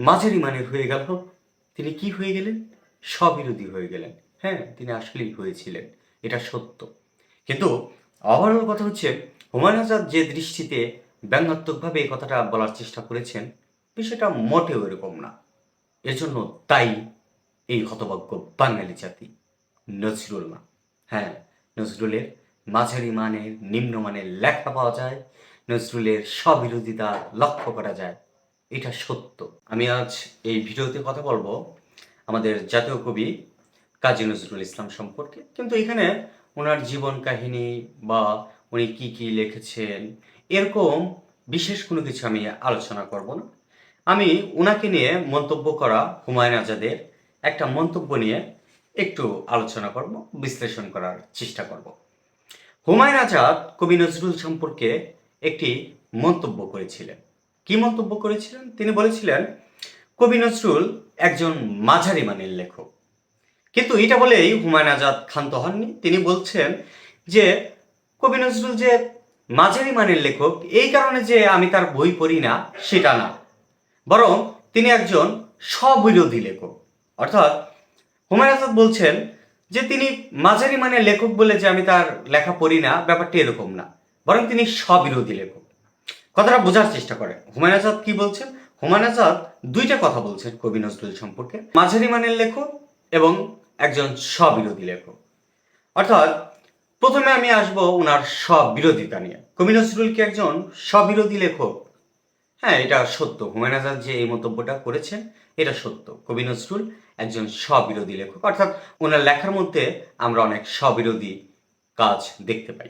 মাঝারি মানের হয়ে গেল। তিনি কি হয়ে গেলেন? স্ববিরোধী হয়ে গেলেন। হ্যাঁ তিনি আসলেই হয়েছিলেন। এটা সত্য। কিন্তু ওভারঅল কথা হচ্ছে, হুমায়ুন আজাদ যে দৃষ্টিতে ব্যঙ্গাত্মকভাবে এই কথাটা বলার চেষ্টা করেছেন, বিষয়টা মোটেও এরকম না। এজন্য তাই এই হতভাগ্য বাঙালি জাতি নজরুল না হ্যাঁ নজরুলের মাঝারি মানের নিম্নমানের লেখা পাওয়া যায়, নজরুলের স্ববিরোধিতা লক্ষ্য করা যায়। এটা সত্য। আমি আজ এই ভিডিওতে কথা বলব আমাদের জাতীয় কবি কাজী নজরুল ইসলাম সম্পর্কে। কিন্তু এখানে ওনার জীবন কাহিনী বা উনি কি কি লিখেছেন, এরকম বিশেষ কোনো কিছু আমি আলোচনা করব না। আমি ওনাকে নিয়ে মন্তব্য করা হুমায়ুন আজাদের একটা মন্তব্য নিয়ে একটু আলোচনা করব, বিশ্লেষণ করার চেষ্টা করব। হুমায়ুন আজাদ কবি নজরুল সম্পর্কে একটি মন্তব্য করেছিলেন। কি মন্তব্য করেছিলেন? তিনি বলেছিলেন, কবি নজরুল একজন মাঝারি মানের লেখক। কিন্তু এটা বলেই হুমায়ুন আজাদ ক্ষান্ত হননি। তিনি বলছেন যে, কবি নজরুল যে মাঝারি মানের লেখক, এই কারণে যে আমি তার বই পড়ি না, সেটা না। বরং তিনি একজন স্ববিরোধী লেখক। অর্থাৎ হুমায়ুন আজাদ বলছেন যে, তিনি মাঝারি মানের লেখক বলে যে আমি তার লেখা পড়ি না, ব্যাপারটি এরকম না। বরং তিনি স্ববিরোধী লেখক। কথাটা বোঝার চেষ্টা করেন হুমায়ুন আজাদ কি বলছেন? হুমায়ুন আজাদ দুইটা কথা বলছেন কবি নজরুল সম্পর্কে। মাঝারি মানের লেখক এবং একজন স্ববিরোধী লেখক। অর্থাৎ প্রথমে আমি আসব ওনার স্ববিরোধিতা নিয়ে। কবি নজরুল কি একজন স্ববিরোধী লেখক? হ্যাঁ এটা সত্য। হুমায়ুন আজাদ যে এই মন্তব্যটা করেছেন, এটা সত্য। কবি নজরুল একজন স্ববিরোধী লেখক। অর্থাৎ ওনার লেখার মধ্যে আমরা অনেক স্ববিরোধী কাজ দেখতে পাই।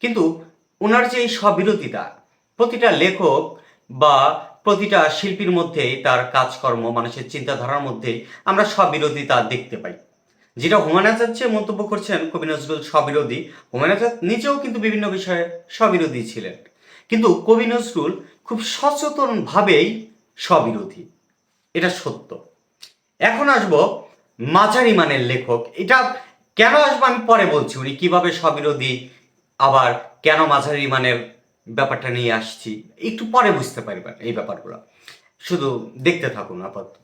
কিন্তু ওনার যে এই স্ববিরোধিতা প্রতিটা লেখক বা প্রতিটা শিল্পীর মধ্যেই তার কাজকর্ম, মানুষের চিন্তাধারার মধ্যেই আমরা স্ববিরোধিতা দেখতে পাই। যেটা হুমায়ুন আজাদ মন্তব্য করছেন কবি নজরুল স্ববিরোধী। হুমায়ুন আজাদ নিজেও কিন্তু বিভিন্ন বিষয়ে স্ববিরোধী ছিলেন। কিন্তু কবি নজরুল খুব সচেতনভাবেই স্ববিরোধী। এটা সত্য। এখন আসব মাঝারি মানের লেখক। এটা কেন আসব আমি পরে বলছি উনি কীভাবে স্ববিরোধী, আবার কেন মাঝারি মানের ব্যাপারটা নিয়ে আসছি। একটু পরে বুঝতে পারবেন এই ব্যাপারগুলো। শুধু দেখতে থাকুন আপাতত।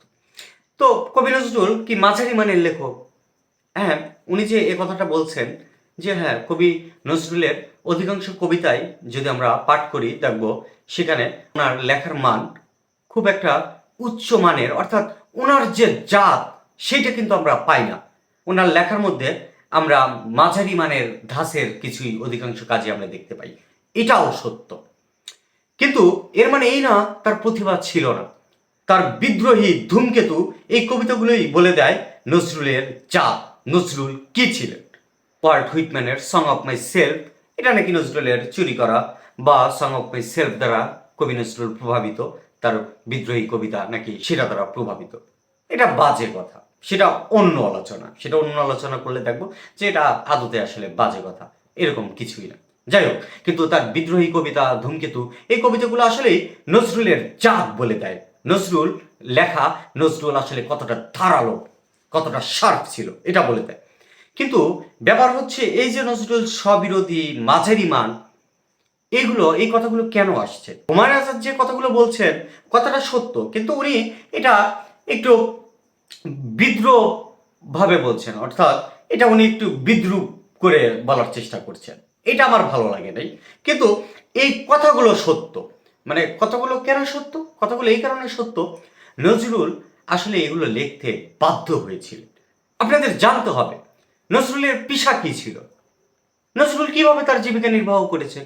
তো কবি নজরুল কি মাঝারি মানের লেখক? হ্যাঁ উনি যে এ কথাটা বলছেন যে হ্যাঁ কবি নজরুলের অধিকাংশ কবিতায় যদি আমরা পাঠ করি, দেখব সেখানে ওনার লেখার মান খুব একটা উচ্চ মানের, অর্থাৎ ওনার যে জাত সেইটা কিন্তু আমরা পাই না। ওনার লেখার মধ্যে আমরা মাঝারি মানের ধাসের কিছুই অধিকাংশ কাজে আমরা দেখতে পাই। এটাও সত্য। কিন্তু এর মানে এই না, তার প্রতিভা ছিল না। তার বিদ্রোহী ধূমকেতু এই কবিতাগুলোই বলে দেয় নজরুলের জাত নজরুল কি ছিলেন? পার্ট হুইটম্যানের সং অফ মাই সেলফ এটা নাকি নজরুলের চুরি করা বা সং অফ মাই সেলফ দ্বারা কবি নজরুল প্রভাবিত, তার বিদ্রোহী কবিতা নাকি সেটা দ্বারা প্রভাবিত? এটা বাজে কথা। সেটা অন্য আলোচনা। সেটা অন্য আলোচনা করলে দেখব যে এটা আদতে আসলে বাজে কথা। এরকম কিছুই না। যাই হোক কিন্তু তার বিদ্রোহী কবিতা, ধূমকেতু, এই কবিতাগুলো আসলেই নজরুলের জাত বলে দেয়। নজরুল লেখা, নজরুল আসলে কতটা ধারালো, কতটা শার্প ছিল, এটা বলে দেয়। কিন্তু ব্যাপার হচ্ছে, এই যে নজরুল স্ববিরোধী, মাঝারি মান, এগুলো, এই কথাগুলো কেন আসছে? হুমায়ুন আজাদ যে কথাগুলো বলছেন, কথাটা সত্য, কিন্তু উনি এটা একটু বিদ্রোহ ভাবে বলছেন, অর্থাৎ এটা উনি একটু বিদ্রুপ করে বলার চেষ্টা করছেন। এটা আমার ভালো লাগে নাই। কিন্তু এই কথাগুলো সত্য। মানে কথাগুলো কেন সত্য? কথাগুলো এই কারণে সত্য, নজরুল আসলে এগুলো লিখতে বাধ্য হয়েছিলেন আপনাদের জানতে হবে, নজরুলের পেশা কি ছিল? নজরুল কীভাবে তার জীবিকা নির্বাহ করেছে?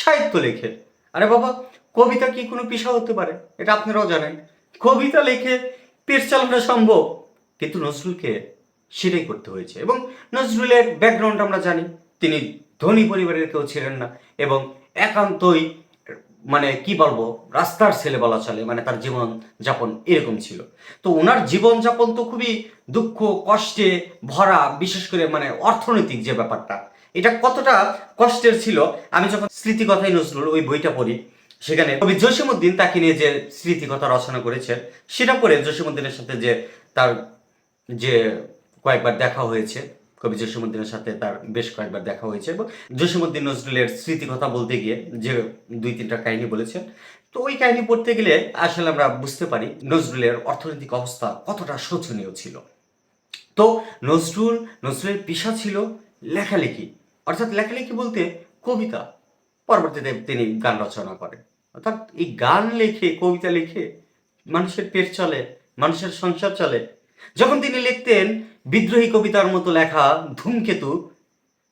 সাহিত্য লেখে। আরে বাবা, কবিতা কি কোনো পেশা হতে পারে? এটা আপনারাও জানেন। কবিতা লেখে পেট চালানো সম্ভব, কিন্তু নজরুলকে সেটাই করতে হয়েছে। এবং নজরুলের ব্যাকগ্রাউন্ড আমরা জানি, তিনি ধনী পরিবারের কেউ ছিলেন না এবং একান্তই মানে কি বলব, রাস্তার ছেলে বলা চলে মানে তার জীবন যাপন এরকম ছিল। তো ওনার জীবন যাপন তো খুবই দুঃখ, কষ্টে ভরা, বিশেষ করে মানে অর্থনৈতিক যে ব্যাপারটা, এটা কতটা কষ্টের ছিল। আমি যখন স্মৃতিকথাই নজরুল ওই বইটা পড়ি, সেখানে কবি জসিমুদ্দিন তাকে নিয়ে যে স্মৃতিকথা রচনা করেছেন, সেটা পড়ে জসিমুদ্দিনের সাথে যে তার যে কয়েকবার দেখা হয়েছে কবি জসিমুদ্দিনের সাথে তার বেশ কয়েকবার দেখা হয়েছে এবং জসিমুদ্দিন নজরুলের স্মৃতি কথা বলতে গিয়ে যে দুই তিনটা কাহিনী বলেছেন, তো ওই কাহিনী পড়তে গেলে আসলে আমরা বুঝতে পারি নজরুলের অর্থনৈতিক অবস্থা কতটা শোচনীয় ছিল। তো নজরুল, নজরুলের পেশা ছিল লেখালেখি, অর্থাৎ লেখালেখি বলতে কবিতা, পরবর্তীতে তিনি গান রচনা করেন। অর্থাৎ এই গান লেখে, কবিতা লিখে, মানুষের পেট চলে, মানুষের সংসার চলে যখন তিনি লিখতেন, বিদ্রোহী কবিতার মতো লেখা ধূমকেতু,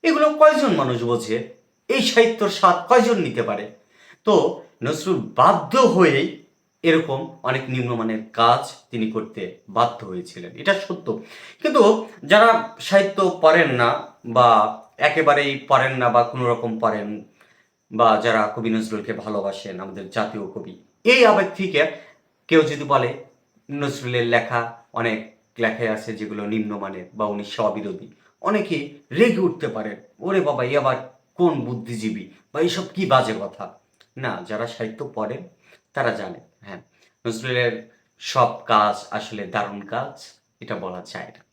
এগুলো কয়জন মানুষ বোঝে? এই সাহিত্যর স্বাদ কয়জন নিতে পারে? তো নজরুল বাধ্য হয়েই এরকম অনেক নিম্নমানের কাজ তিনি করতে বাধ্য হয়েছিলেন। এটা সত্য। কিন্তু যারা সাহিত্য পড়েন না বা একেবারেই পড়েন না বা কোনো রকম পড়েন বা যারা কবি নজরুলকে ভালোবাসেন, আমাদের জাতীয় কবি, এই আবেগ থেকে কেউ যদি বলে নজরুলের লেখা অনেক লেখায় আছে যেগুলো নিম্নমানের বা উনি স্ববিরোধী। অনেকে রেগে উঠতে পারেন, ওরে বাবা, এ আবার কোন বুদ্ধিজীবী বা এইসব কি বাজে কথা? না, যারা সাহিত্য পড়েন তারা জানে হ্যাঁ। নজরুলের সব কাজ আসলে দারুণ কাজ, এটা বলা যায় না।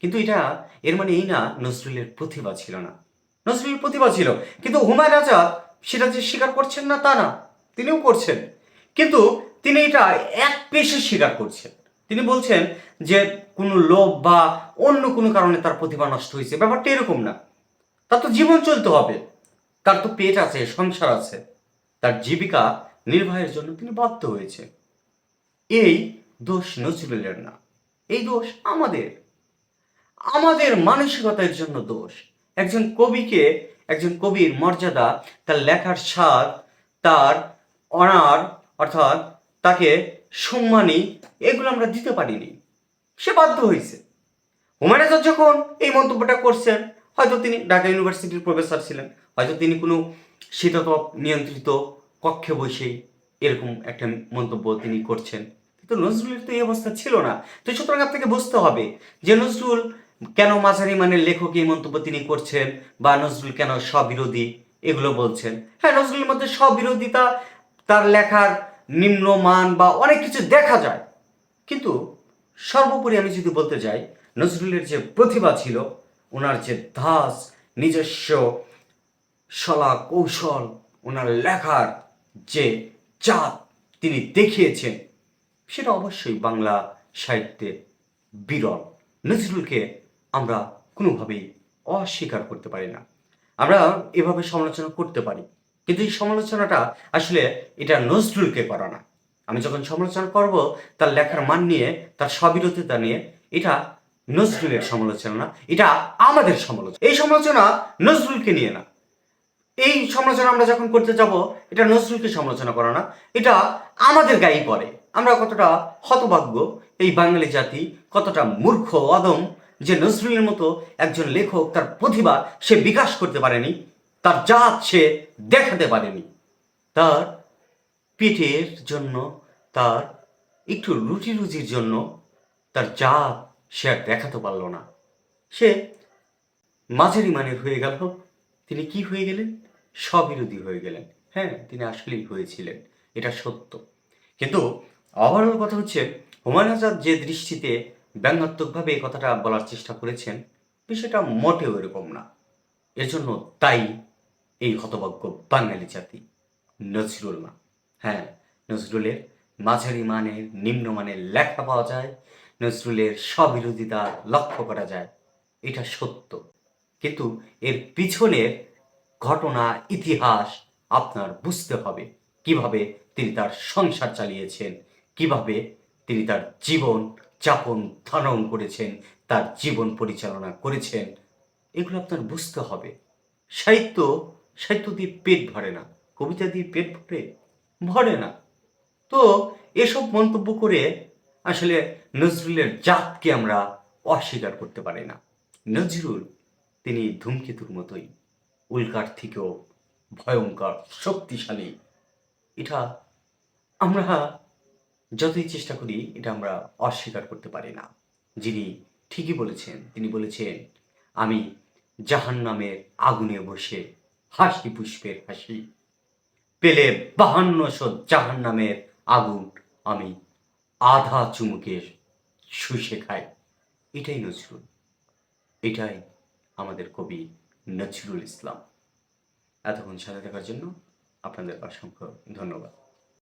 কিন্তু এটা, এর মানে এই না, নজরুলের প্রতিভা ছিল না। নজরুলের প্রতিভা ছিল, কিন্তু হুমায়ুন আজাদ সেটা যে স্বীকার করছেন না, তা না, তিনিও করছেন। কিন্তু তিনি এটা এক পেশে স্বীকার করছেন। তিনি বলছেন যে কোনো লোভ বা অন্য কোনো কারণে তার প্রতিভা নষ্ট হয়েছে। ব্যাপারটা এরকম না। তার তো জীবন চলতে হবে। তার তো পেট আছে, সংসার আছে। তার জীবিকা নির্বাহের জন্য তিনি বাধ্য হয়েছে। এই দোষ নজরুলের না। এই দোষ আমাদের। আমাদের মানসিকতার জন্য দোষ। একজন কবিকে, একজন কবির মর্যাদা, তার লেখার স্বাদ, তার অনার, অর্থাৎ তাকে সম্মানী এগুলো আমরা দিতে পারিনি। সে বাধ্য হয়েছে। হুমায়ুন আজাদ যখন এই মন্তব্যটা করছেন, হয়তো তিনি ঢাকা ইউনিভার্সিটির প্রফেসর ছিলেন, হয়তো তিনি কোনো শীততাপ নিয়ন্ত্রিত কক্ষে বসেই এরকম একটা মন্তব্য তিনি করছেন। কিন্তু নজরুলের তো এই অবস্থা ছিল না। তো সুতরাং আপনাকে বুঝতে হবে যে নজরুল কেন মাঝারি মানের লেখক এই মন্তব্য তিনি করছেন বা নজরুল কেন স্ববিরোধী এগুলো বলছেন। হ্যাঁ নজরুলের মধ্যে স্ববিরোধিতা তার লেখার নিম্নমান বা অনেক কিছু দেখা যায়। কিন্তু সর্বোপরি আমি যদি বলতে যাই, নজরুলের যে প্রতিভা ছিল, ওনার যে ধাস নিজস্ব শলা কৌশল, ওনার লেখার যে চাপ তিনি দেখিয়েছেন, সেটা অবশ্যই বাংলা সাহিত্যে বিরল। নজরুলকে আমরা কোনোভাবেই অস্বীকার করতে পারি না। আমরা এভাবে সমালোচনা করতে পারি। কিন্তু এই সমালোচনাটা আসলে এটা নজরুলকে করা না। আমি যখন সমালোচনা করব, তার লেখার মান নিয়ে, তার স্ববিরোধিতা নিয়ে, এটা নজরুলের সমালোচনা না, এটা আমাদের সমালোচনা। এই সমালোচনা নজরুলকে নিয়ে না। এই সমালোচনা আমরা যখন করতে যাব, এটা নজরুলকে সমালোচনা করা না, এটা আমাদের গায়ে পড়ে। আমরা কতটা হতভাগ্য এই বাঙালি জাতি, কতটা মূর্খ অদম যে নজরুলের মতো একজন লেখক তার প্রতিভা সে বিকাশ করতে পারেনি তার জাত সে দেখাতে পারেনি। তার পেটের জন্য, তার একটু রুটি রুজির জন্য তার জাত সে আর দেখাতে পারল না। সে মাঝারি মানের হয়ে গেল। তিনি কি হয়ে গেলেন? স্ববিরোধী হয়ে গেলেন। হ্যাঁ তিনি আসলেই হয়েছিলেন, এটা সত্য। কিন্তু ওভারঅল কথা হচ্ছে, হুমায়ুন আজাদ যে দৃষ্টিতে ব্যঙ্গাত্মকভাবে এই কথাটা বলার চেষ্টা করেছেন, বিষয়টা মোটেও এরকম না। এজন্য তাই এই হতভাগ্য বাঙালি জাতি নজরুল না হ্যাঁ নজরুলের মাঝারি মানের নিম্নমানের লেখা পাওয়া যায়, নজরুলের স্ববিরোধিতা লক্ষ্য করা যায়, এটা সত্য। কিন্তু এর পিছনের ঘটনা, ইতিহাস আপনার বুঝতে হবে, কীভাবে তিনি তার সংসার চালিয়েছেন, কীভাবে তিনি তার জীবন যাপন ধারণ করেছেন, তার জীবন পরিচালনা করেছেন, এগুলো আপনার বুঝতে হবে। সাহিত্য সাহিত্য দিয়ে পেট ভরে না। কবিতা দিয়ে পেট ভরে? ভরে না। তো এসব মন্তব্য করে আসলে নজরুলের জাতকে আমরা অস্বীকার করতে পারি না। নজরুল, তিনি ধূমকেতুর মতোই, উল্কার থেকেও ভয়ঙ্কর, শক্তিশালী। এটা আমরা যতই চেষ্টা করি, এটা আমরা অস্বীকার করতে পারি না। যিনি ঠিকই বলেছেন, তিনি বলেছেন, আমি জাহান নামের আগুনে বসে হাসি পুষ্পের হাসি। পেলে বাহান্নশো জাহান নামের আগুন আমি আধা চুমুকের শুষে খাই। এটাই নজরুল। এটাই আমাদের কবি নজরুল ইসলাম। এতক্ষণ সাথে থাকার জন্য আপনাদের অসংখ্য ধন্যবাদ।